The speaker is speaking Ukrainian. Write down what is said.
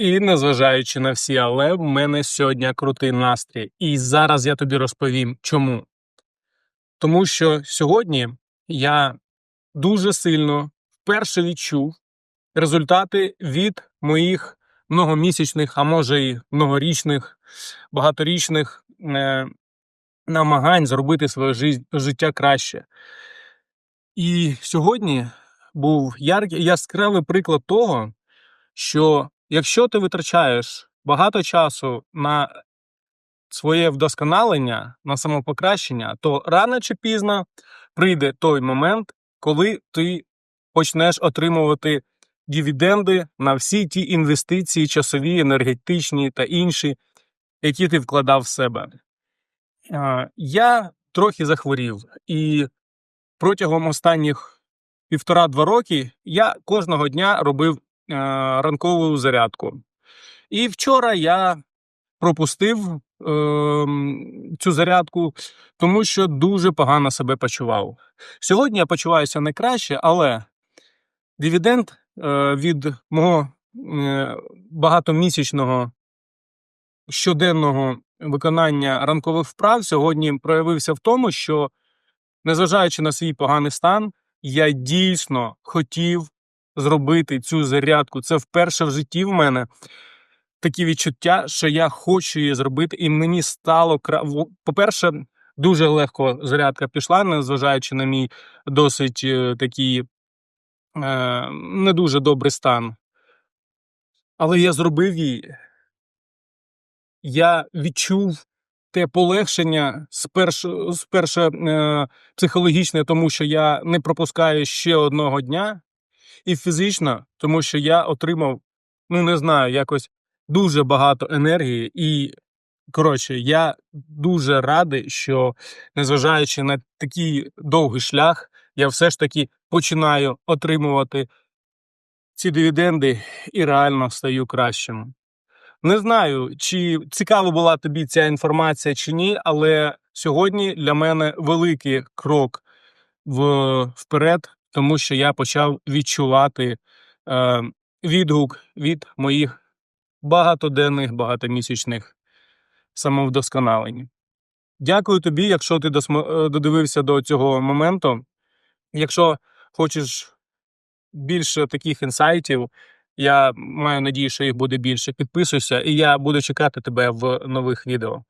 І незважаючи на всі, але в мене сьогодні крутий настрій. І зараз я тобі розповім, чому. Тому що сьогодні я дуже сильно вперше відчув результати від моїх многомісячних, а може і многорічних, багаторічних е, намагань зробити своє жи- життя краще. І сьогодні був яскравий приклад того, що якщо ти витрачаєш багато часу на своє вдосконалення, на самопокращення, то рано чи пізно прийде той момент, коли ти почнеш отримувати дивіденди на всі ті інвестиції, часові, енергетичні та інші, які ти вкладав в себе. Я трохи захворів, і протягом останніх півтора-два роки я кожного дня робив ранкову зарядку. І вчора я пропустив ем, цю зарядку, тому що дуже погано себе почував. Сьогодні я почуваюся не краще, але дивіденд е, від мого е, багатомісячного щоденного виконання ранкових вправ сьогодні проявився в тому, що, незважаючи на свій поганий стан, я дійсно хотів зробити цю зарядку. Це вперше в житті в мене такі відчуття, що я хочу її зробити, і мені стало. По-перше, дуже легко зарядка пішла, незважаючи на мій досить е, такий е, не дуже добрий стан. Але я зробив її. Я відчув те полегшення спершу, спершу е, психологічне, тому що я не пропускаю ще одного дня, і фізично, тому що я отримав, ну не знаю, якось дуже багато енергії. І, коротше, я дуже радий, що незважаючи на такий довгий шлях, я все ж таки починаю отримувати ці дивіденди і реально стаю кращим. Не знаю, чи цікава була тобі ця інформація чи ні, але сьогодні для мене великий крок вперед, тому що я почав відчувати е, відгук від моїх багатоденних, багатомісячних самовдосконалень. Дякую тобі, якщо ти е, додивився до цього моменту. Якщо хочеш більше таких інсайтів, я маю надію, що їх буде більше. Підписуйся, і я буду чекати тебе в нових відео.